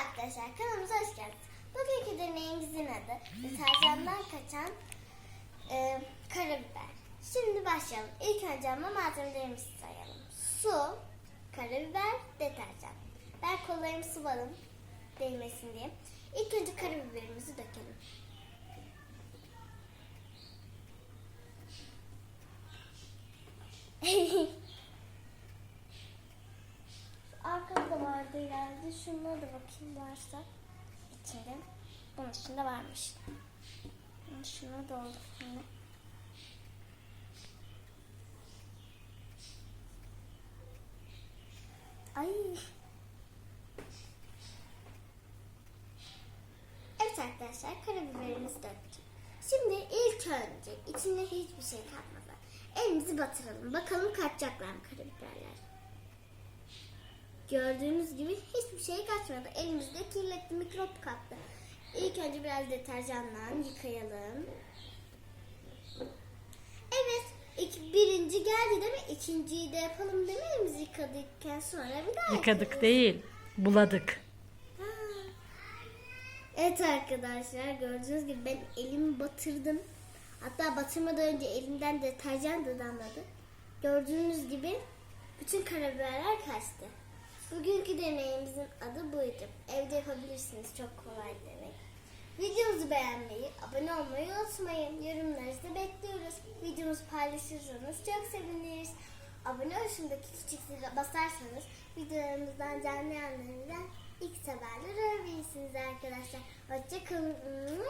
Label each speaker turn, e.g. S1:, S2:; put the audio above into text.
S1: arkadaşlar kanalımıza hoş geldiniz. Bugünkü deneyimizin adı deterjandan kaçan e, karabiber. Şimdi başlayalım. İlk önce ama malzemelerimizi sayalım. Su, karabiber, deterjan. Ben kollarımı sıvalım değmesin diye. İlk önce karabiberimizi dökelim. Arkada vardı herhalde. Şuna da bakayım varsa içinde. Bunun içinde varmış. Şuna da oldu şimdi. Ay. Evet arkadaşlar karabiberimizi döktük. Şimdi ilk önce içine hiçbir şey katmadan elimizi batıralım. Bakalım kaçacaklar mı karabiberler. Gördüğünüz gibi hiçbir şey kaçmadı. Elimizde kirletti, mikrop kaptı. İlk önce biraz deterjanla yıkayalım. Evet, ilk, birinci geldi değil mi? İkinciyi de yapalım değil mi? Elimizi yıkadıktan sonra bir daha
S2: Yıkadık değil, buladık.
S1: Ha. Evet arkadaşlar gördüğünüz gibi ben elimi batırdım. Hatta batırmadan önce elimden deterjan da damladı. Gördüğünüz gibi bütün karabiberler kaçtı. Bugünkü deneyimizin adı buydu. Evde yapabilirsiniz. Çok kolay deney. Videomuzu beğenmeyi, abone olmayı unutmayın. Yorumlarınızı bekliyoruz. Videomuzu paylaşırsanız çok seviniriz. Abone ol şundaki küçük zile basarsanız videolarımızdan canlı yayınlarından ilk haberleri alabilirsiniz arkadaşlar. Hoşçakalın.